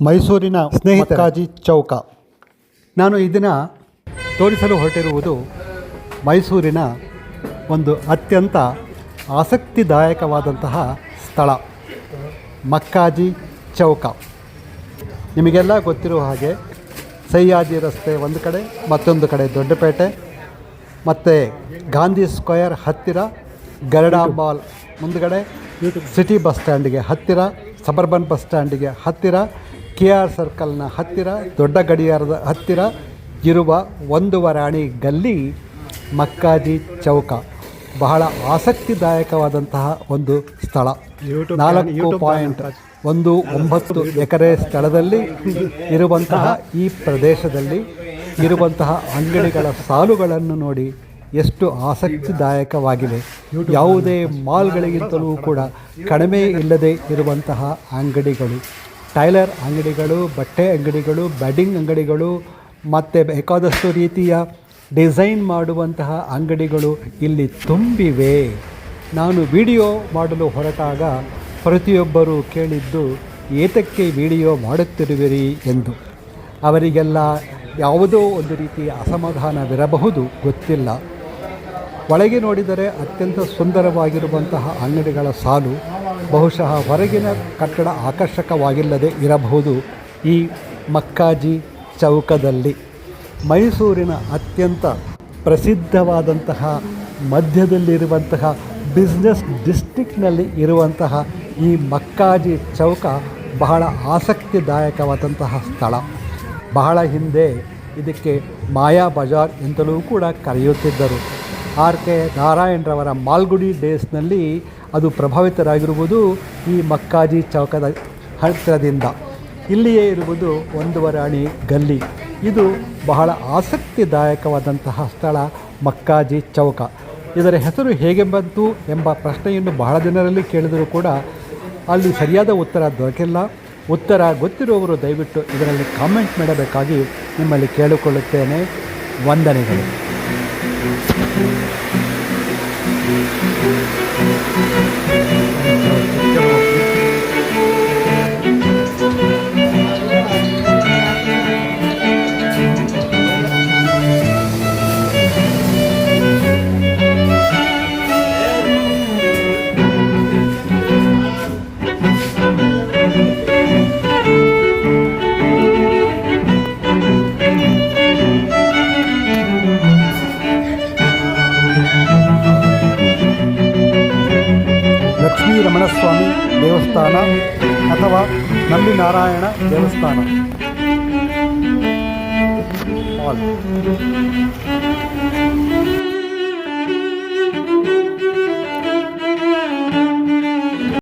ಮೈಸೂರಿನ ಸ್ನೇಹಿತರಾಜಿ ಚೌಕ. ನಾನು ಇದನ್ನು ತೋರಿಸಲು ಹೊರಟಿರುವುದು ಮೈಸೂರಿನ ಒಂದು ಅತ್ಯಂತ ಆಸಕ್ತಿದಾಯಕವಾದಂತಹ ಸ್ಥಳ ಮಕ್ಕಾಜಿ ಚೌಕ. ನಿಮಗೆಲ್ಲ ಗೊತ್ತಿರುವ ಹಾಗೆ ಸಯ್ಯಾಜಿ ರಸ್ತೆ ಒಂದು ಕಡೆ ಮತ್ತೊಂದು ಕಡೆ ದೊಡ್ಡಪೇಟೆ ಮತ್ತು ಗಾಂಧಿ ಸ್ಕ್ವೇರ್ ಹತ್ತಿರ ಗರಡಾ ಬಾಲ್ ಮುಂದುಗಡೆ ಸಿಟಿ ಬಸ್ ಸ್ಟ್ಯಾಂಡಿಗೆ ಹತ್ತಿರ ಸಬರ್ಬನ್ ಬಸ್ ಸ್ಟ್ಯಾಂಡಿಗೆ ಹತ್ತಿರ ಕೆ ಆರ್ ಸರ್ಕಲ್ನ ಹತ್ತಿರ ದೊಡ್ಡ ಗಡಿಯಾರದ ಹತ್ತಿರ ಇರುವ ಒಂದು ವರಾಣಿ ಗಲ್ಲಿ ಮಕ್ಕಾಜಿ ಚೌಕ. ಬಹಳ ಆಸಕ್ತಿದಾಯಕವಾದಂತಹ ಒಂದು ಸ್ಥಳ. ನಾಲ್ಕು ಪಾಯಿಂಟ್ ಒಂದು ಒಂಬತ್ತು ಎಕರೆ ಸ್ಥಳದಲ್ಲಿ ಇರುವಂತಹ ಈ ಪ್ರದೇಶದಲ್ಲಿ ಇರುವಂತಹ ಅಂಗಡಿಗಳ ಸಾಲುಗಳನ್ನು ನೋಡಿ ಎಷ್ಟು ಆಸಕ್ತಿದಾಯಕವಾಗಿದೆ. ಯಾವುದೇ ಮಾಲ್ಗಳಿಗಿಂತಲೂ ಕೂಡ ಕಡಿಮೆ ಇಲ್ಲದೆ ಇರುವಂತಹ ಅಂಗಡಿಗಳು. ಟೈಲರ್ ಅಂಗಡಿಗಳು, ಬಟ್ಟೆ ಅಂಗಡಿಗಳು ಬೆಡ್ಡಿಂಗ್ ಅಂಗಡಿಗಳು, ಮತ್ತು ಬೇಕಾದಷ್ಟು ರೀತಿಯ ಡಿಸೈನ್ ಮಾಡುವಂತಹ ಅಂಗಡಿಗಳು ಇಲ್ಲಿ ತುಂಬಿವೆ. ನಾನು ವಿಡಿಯೋ ಮಾಡಲು ಹೊರಟಾಗ ಪ್ರತಿಯೊಬ್ಬರೂ ಕೇಳಿದ್ದು, ಏತಕ್ಕೆ ವಿಡಿಯೋ ಮಾಡುತ್ತಿರುವಿರಿ? ಎಂದು. ಅವರಿಗೆಲ್ಲ ಯಾವುದೋ ಒಂದು ರೀತಿಯ ಅಸಮಾಧಾನವಿರಬಹುದು, ಗೊತ್ತಿಲ್ಲ. ಒಳಗೆ ನೋಡಿದರೆ ಅತ್ಯಂತ ಸುಂದರವಾಗಿರುವಂತಹ ಅಂಗಡಿಗಳ ಸಾಲು ಬಹುಶಃ ಹೊರಗಿನ ಕಟ್ಟಡ ಆಕರ್ಷಕವಾಗಿಲ್ಲದೆ ಇರಬಹುದು. ಈ ಮಕ್ಕಾಜಿ ಚೌಕದಲ್ಲಿ ಮೈಸೂರಿನ ಅತ್ಯಂತ ಪ್ರಸಿದ್ಧವಾದಂತಹ, ಮಧ್ಯದಲ್ಲಿರುವಂತಹ ಬಿಸ್ನೆಸ್ ಡಿಸ್ಟಿಕ್ನಲ್ಲಿ ಇರುವಂತಹ ಈ ಮಕ್ಕಾಜಿ ಚೌಕ ಬಹಳ ಆಸಕ್ತಿದಾಯಕವಾದಂತಹ ಸ್ಥಳ. ಬಹಳ ಹಿಂದೆ ಇದಕ್ಕೆ ಮಾಯಾ ಬಜಾರ್ ಎಂತಲೂ ಕೂಡ ಕರೆಯುತ್ತಿದ್ದರು. ಆರ್ ಕೆ ನಾರಾಯಣರವರ ಮಾಲ್ಗುಡಿ ಡೇಸ್ನಲ್ಲಿ ಅದು ಪ್ರಭಾವಿತರಾಗಿರುವುದು ಈ ಮಕ್ಕಾಜಿ ಚೌಕದ ಹತ್ತಿರದಿಂದ. ಇಲ್ಲಿಯೇ ಇರುವುದು ಒಂದೂವರೆ ಅಣಿ ಗಲ್ಲಿ. ಇದು ಬಹಳ ಆಸಕ್ತಿದಾಯಕವಾದಂತಹ ಸ್ಥಳ ಮಕ್ಕಾಜಿ ಚೌಕ. ಇದರ ಹೆಸರು ಹೇಗೆ ಬಂತು ಎಂಬ ಪ್ರಶ್ನೆಯನ್ನು ಬಹಳ ಜನರಲ್ಲಿ ಕೇಳಿದರೂ ಕೂಡ ಅಲ್ಲಿ ಸರಿಯಾದ ಉತ್ತರ ದೊರಕಿಲ್ಲ. ಉತ್ತರ ಗೊತ್ತಿರುವವರು ದಯವಿಟ್ಟು ಇದರಲ್ಲಿ ಕಾಮೆಂಟ್ ಮಾಡಬೇಕಾಗಿ ನಿಮ್ಮಲ್ಲಿ ಕೇಳಿಕೊಳ್ಳುತ್ತೇನೆ. ವಂದನೆಗಳು. でも ರಮಣಸ್ವಾಮಿ ದೇವಸ್ಥಾನ ಅಥವಾ ನಲ್ಲಿ ನಾರಾಯಣ ದೇವಸ್ಥಾನ. ಹಾಲ್.